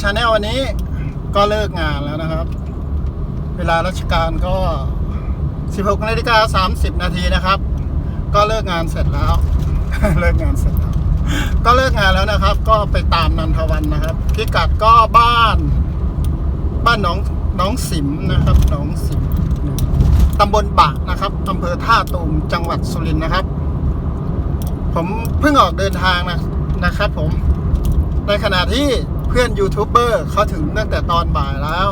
ชาแนลวันนี้ก็เลิกงานแล้วนะครับ เวลาราชการก็ 16นาฬิกา30 นาทีนะครับ ก็เลิกงานเสร็จแล้ว เลิกงานเสร็จแล้ว ก็เลิกงานแล้วนะครับ ก็ไปตามนันทวันนะครับพิกัดก็บ้าน บ้านหนองน้องสิมนะครับหนองสิมตำบลบะนะครับอำเภอท่าตูมจังหวัดสุรินทร์นะครับ ผมเพิ่งออกเดินทางนะนะครับ ผมในขณะที่ เพื่อนยูทูบเบอร์เขาถึงตั้งแต่ตอนบ่ายแล้ว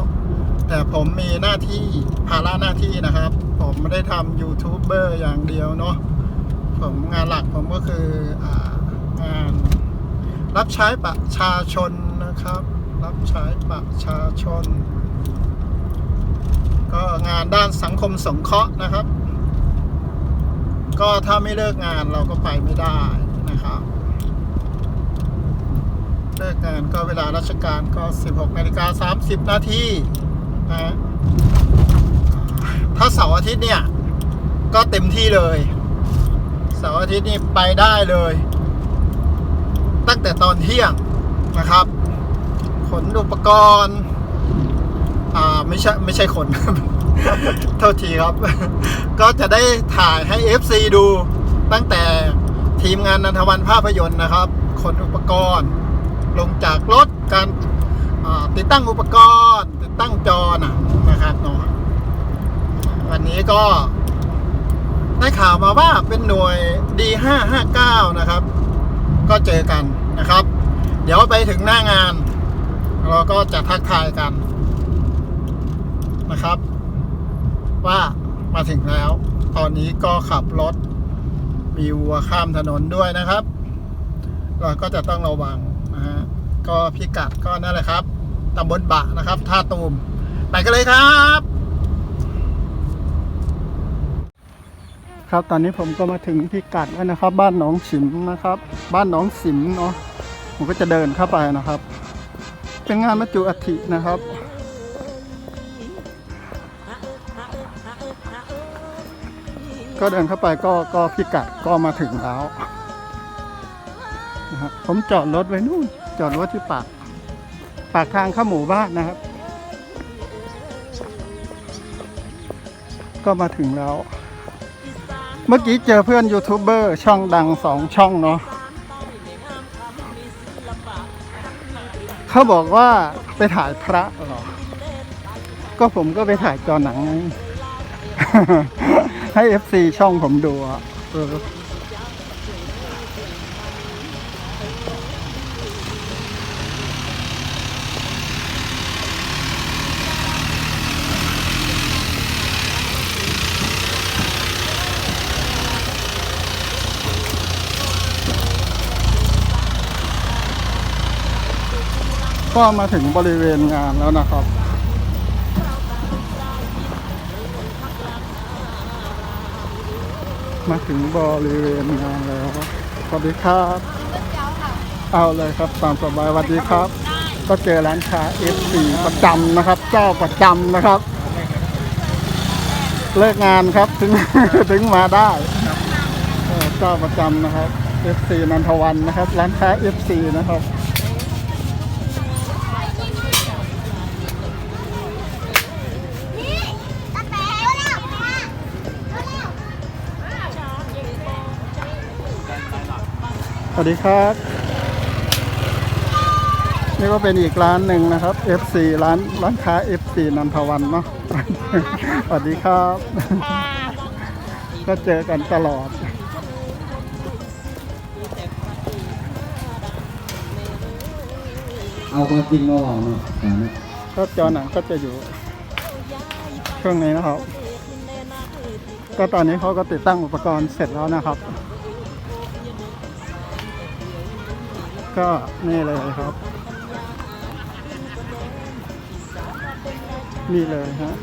แต่ผมมีหน้าที่ภาระหน้าที่นะครับ ผมไม่ได้ทำยูทูบเบอร์อย่างเดียวเนาะผมงานหลักผมก็คือองานรับใช้ประชาชนนะครับ รับใช้ประชาชน ก็งานด้านสังคมสงเคราะห์นะครับ ก็ถ้าไม่เลิกงานเราก็ไปไม่ได้นะครับ เลิกงานก็เวลาราชการก็ 16นาฬิกา30 นาทีนะฮะถ้าเสาร์อาทิตย์เนี่ย ก็เต็มที่เลยเสาร์อาทิตย์นี่ไปได้เลย ตั้งแต่ตอนเที่ยงนะครับ ขนอุปกรณ์ อ่าไม่ใช่ไม่ใช่ขนโทษทีครับ ก็จะได้ถ่ายให้ FC ดูตั้งแต่ทีมงานนันทวันภาพยนตร์นะครับ ขนอุปกรณ์ ลงจากรถการติดตั้งอุปกรณ์ ติดตั้งจอนะนะครับเนาะวันนี้ก็ ได้ข่าวมาว่าเป็นหน่วย D559 นะครับ ก็เจอกันนะครับ เดี๋ยวไปถึงหน้างาน เราก็จะทักทายกันนะครับ ว่ามาถึงแล้ว ตอนนี้ก็ขับรถ มีวัวข้ามถนนด้วยนะครับ เราก็จะต้องระวัง ก็พิกัดก็นั่นแหละครับตำบลบะนะครับท่าตูมไปกันเลยครับ ครับตอนนี้ผมก็มาถึงพิกัดแล้วนะครับ บ้านหนองฉิมนะครับ บ้านหนองสิมเนาะผมก็จะเดินเข้าไปนะครับ เป็นงานบรรจุอัฐินะครับก็เดินเข้าไปก็ก็พิกัดก็มาถึงแล้วนะครับผมจอดรถไว้นู่น จอดรถที่ปาก ปากทางเข้าหมู่บ้านนะครับ ก็มาถึงแล้ว เมื่อกี้เจอเพื่อนยูทูบเบอร์ช่องดังสองช่องเนาะเขาบอกว่าไปถ่ายพระหรอ ก็ผมก็ไปถ่ายจอหนัง ให้เอฟซีช่องผมดูอะ ก็มาถึงบริเวณงานแล้วนะครับ มาถึงบริเวณงานแล้วสวัสดีครับ เอาเลยครับตามสบายสวัสดีครับ ก็เจอร้านค้า F4 ประจำนะครับ เจ้าประจำนะครับ เลิกงานครับถึงถึงมาได้เจ้าประจำนะครับ F4 นันทวันนะครับ ร้านค้า F4 นะครับ วัสดีครับ นี่ก็เป็นอีกร้านหนึ่งนะครับ FC ร้านร้านค้า FC นันทวันเนาะสวัสดีครับ ก็เจอกันตลอดเอาความจริงมาบอกเนาะอ่านะก็จอหนังก็จะอยู่ช่วงนี้นะครับ ก็ตอนนี้เขาก็ติดตั้งอุปกรณ์เสร็จแล้วนะครับ ก็นี่เลยครับ นี่เลยฮะ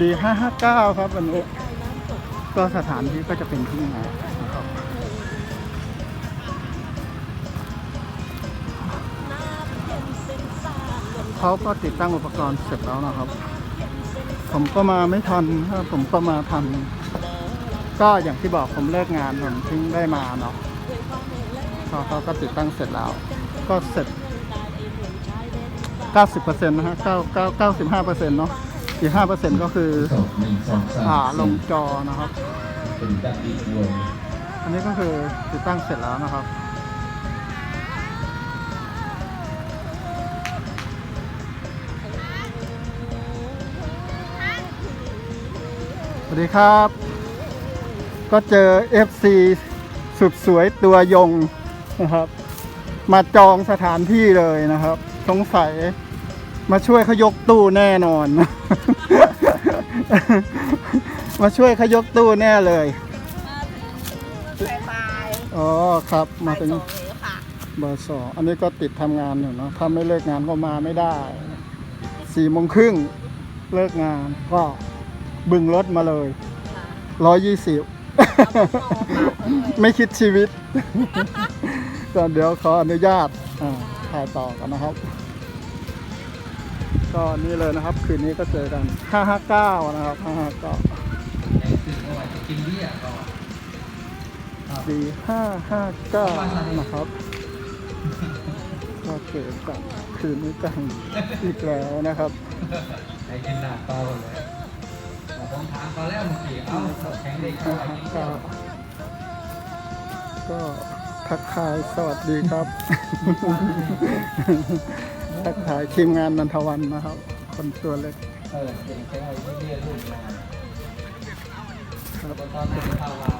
ดีห้าห้าเก้าครับวันนี้ ก็สถานที่ก็จะเป็นที่งานเขาก็ติดตั้งอุปกรณ์เสร็จแล้วนะครับ ผมก็มาไม่ทันครับผมก็มาทัน ก็อย่างที่บอกผมเลิกงานผมเพิ่งได้มาเนาะ เขาก็ติดตั้งเสร็จแล้ว ก็เสร็จ 90%นะฮะ9 9 95%เนาะอีก5%ก็คือผ่ามอ่าลงจอนะครับเป็นดับอีกวงอันนี้ก็คือติดตั้งเสร็จแล้วนะครับสวัสดีครับ ก็เจอ FC สุดสวยตัวยง นะครับ มาจองสถานที่เลยนะครับ สงสัยมาช่วยเขายกตู้แน่นอน มาช่วยเขายกตู้แน่เลยบายอ๋อครับ มาถึงส่งเลยค่ะเบอร์สองอันนี้ก็ติดทำงานอยู่เนอะถ้าไม่เลิกงานก็มาไม่ได้สี่โมงครึ่งเลิกงานก็บึงรถมาเลยร้อยยี่สิบไม่คิดชีวิต ก็เดี๋ยวขออนุญาตอ่าถ่ายต่อกันนะครับ ก็นี่เลยนะครับ คืนนี้ก็เจอกัน559นะครับ559กินเบี้ยก่อนสี่ห้าห้าเก้านะครับก็เจอกันคืนนี้กันอีกแล้วนะครับไอ้กินหนักต่อเลยผมถามเขาแล้วเมื่อกี้เอ้าแข็งเด็กห้าเขาห้ากินเก้าก็ ทักทายสวัสดีครับ ทักทายทีมงานนันทวันนะครับ คนตัวเล็กเออเด็กแข็งไอ้ที่เบี้ยลูกมาครับตอนนั้นเข้ามา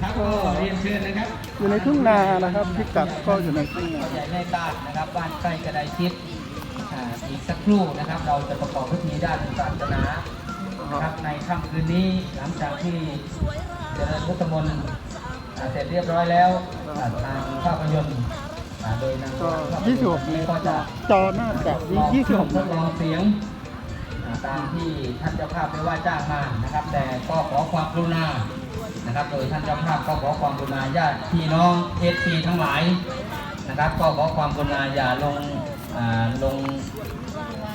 ครับก็เรียนเชิญนะครับอยู่ในทุ่งนานะครับพิกัดก็อยู่ในทุ่งนาใหญ่ในต้านนะครับบ้านใกล้กระไดทิศอ่าอีกสักครู่นะครับ เราจะประกอบพิธีด้านศาสนา นะครับในค่ำคืนนี้หลังจากที่เจริญพุทธมนต์อ่าเสร็จเรียบร้อยแล้วอ่าทางภาพยนตร์อ่าโดยนางก็ภาพยี่ยสิบหนกตร์เมนี้ตรก็จะจอหน้าแบบนี้ยี่สิบหกทดลองเสียงอ่าตามที่ท่านเจ้าภาพได้ว่าจ้างมานะครับ แต่ก็ขอความกรุณานะครับ โดยท่านเจ้าภาพก็ขอความกรุณาญาติพี่น้องเอฟซีทั้งหลายนะครับ ก็ขอความกรุณาอย่าลงอ่าลง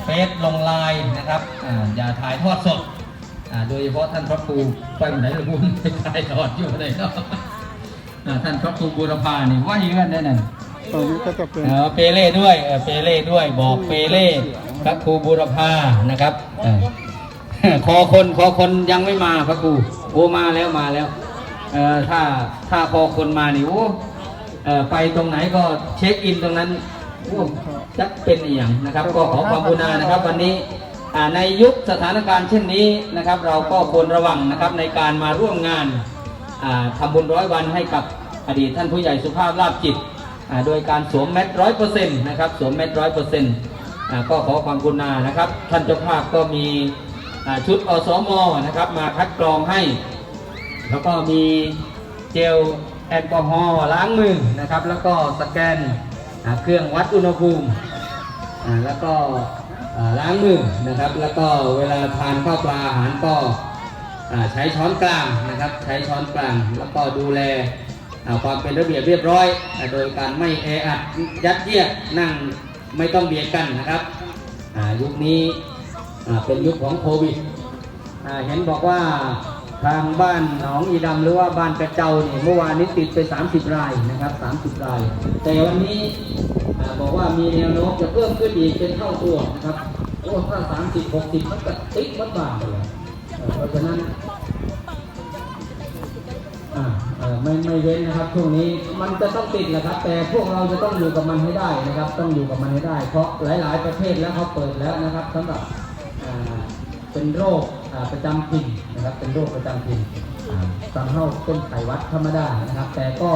เฟซลงไลน์นะครับอ่าอย่าถ่ายทอดสดอ่า โดยเฉพาะท่านพระครูไปไหนละบุญไปถ่ายทอดอยู่ไหนเนาะอ่าท่านพระครูบูรพานี่ว่าอย่างนั้นแน่นอนตรงนี้ก็จะเป็นเออเปเล่ด้วยเออเปเล่ด้วยบอกเปเล่พระครูบูรพานะครับเออคอคนคอคนยังไม่มาพระครูโอ้มาแล้วมาแล้วเออถ้าถ้าคอคนมานี่โอ้เออไปตรงไหนก็เช็คอินตรงนั้นโอ้จะเป็นอหย่างนะครับ ก็ขอความกรุณานะครับ วันนี้อ่า ในยุคสถานการณ์เช่นนี้นะครับ เราก็ควรระวังนะครับในการมาร่วมงานอ่าทำบุญร้อยวันให้กับอดีตท่านผู้ใหญ่สุภาพลาบจิต โดยการสวมแมสร้อยเปอร์เซ็นต์นะครับสวมแมสร้อยเปอร์เซ็นต์ก็ขอความกรุณานะครับ ท่านเจ้าภาพก็มีชุดอสมนะครับมาคัดกรองให้ แล้วก็มีเจลแอลกอฮอล์ล้างมือนะครับ แล้วก็สแกนเครื่องวัดอุณหภูมิแล้วก็ ล้างมือนะครับ แล้วก็เวลาทานข้าวปลาอาหารก็อ่าใช้ช้อนกลางนะครับ ใช้ช้อนกลางแล้วก็ดูแลความเป็นระเบียบเรียบร้อย โดยการไม่แออัดยัดเยียดนั่งไม่ต้องเบียดกันนะครับยุคนี้เป็นยุคของโควิดเห็นบอกว่า ทางบ้านหนองอีดำหรือว่าบ้านกระเจ้าเนี่ยเมื่อวานนี้ติดไป 30 รายนะครับ 30 ราย แต่วันนี้บอกว่ามีแนวโน้มจะเพิ่มขึ้นอีกเป็นเท่าตัวนะครับโอ้ถ้า30 60มันก็ติ๊กวัดบาทเลยเพราะฉะนั้นไม่ไม่เว้นนะครับช่วงนี้มันจะต้องติดแหละครับ แต่พวกเราจะต้องอยู่กับมันให้ได้นะครับ ต้องอยู่กับมันให้ได้ เพราะหลาย ๆ ประเทศแล้วเขาเปิดแล้วนะครับสำหรับเป็นโรค ประจำถิ่นนะครับ เป็นโรคประจำถิ่นอ่าตามเข้าต้นไขหวัดธรรมดานะครับ แต่ก็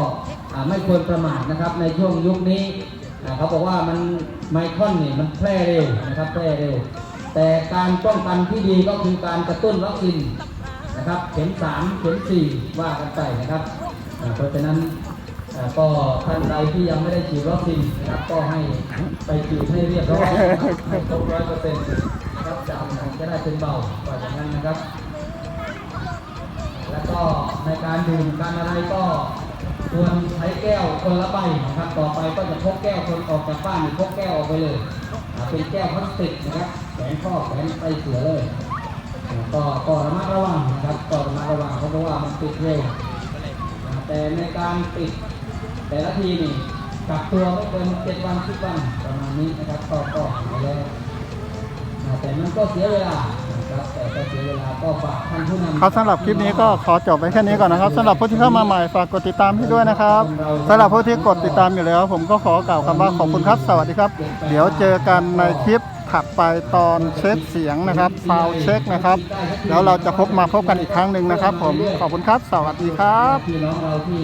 อ่าไม่ควรประมาทนะครับ ในช่วงยุคนี้อ่าเขาบอกว่ามันไมครอนนี่มันแพร่เร็วนะครับแพร่เร็ว แต่การป้องกันที่ดีก็คือการกระตุ้นวัคซีนนะครับเข็มสามเข็มสี่ว่ากันไปนะครับอ่าเพราะฉะนั้นอ่าก็ท่านใดที่ยังไม่ได้ฉีดวัคซีนนะครับก็ให้ไปฉีดให้เรียบร้อยนะครับให้ครบร้อยเปอร์เซ็นต์ นะครับจะเอาไหนจะได้เป็นเบาว่อย่างนั้นนะครับ แล้วก็ในการดื่มการอะไรก็ควรใช้แก้วคนละใบนะครับ ต่อไปก็จะพกแก้วคนออกจากบ้านนี่พกแก้วออกไปเลยอ่าเป็นแก้วพลาสติกนะครับแขวนข้อแขวนไปเสือเลยอ่าก็ก็ระมัดระวังนะครับก็ระมัดระวังเพราะว่ามันติดเร็วแต่ในการปิดแต่ละทีนี่กักตัวไม่เกินเจ็ดวันสิบวันประมาณนี้นะครับก็ก็หายแล้ว แต่มันก็เสียเวลานะครับแต่ก็เสียเวลาก็ฝากท่านผู้นำครับสำหรับคลิปนี้ก็ขอจบไว้แค่นี้ก่อนนะครับสำหรับผู้ที่เข้ามาใหม่ฝากกดติดตามให้ด้วยนะครับสำหรับผู้ที่กดติดตามอยู่แล้ว ผมก็ขอกล่าวคำว่าขอบคุณครับ สวัสดีครับ เดี๋ยวเจอกันในคลิปถัดไปตอนเช็คเสียงนะครับซาวเช็คนะครับแล้วเราจะพบมาพบกันอีกครั้งหนึ่งนะครับ ผมขอบคุณครับ สวัสดีครับ พี่น้องเราที่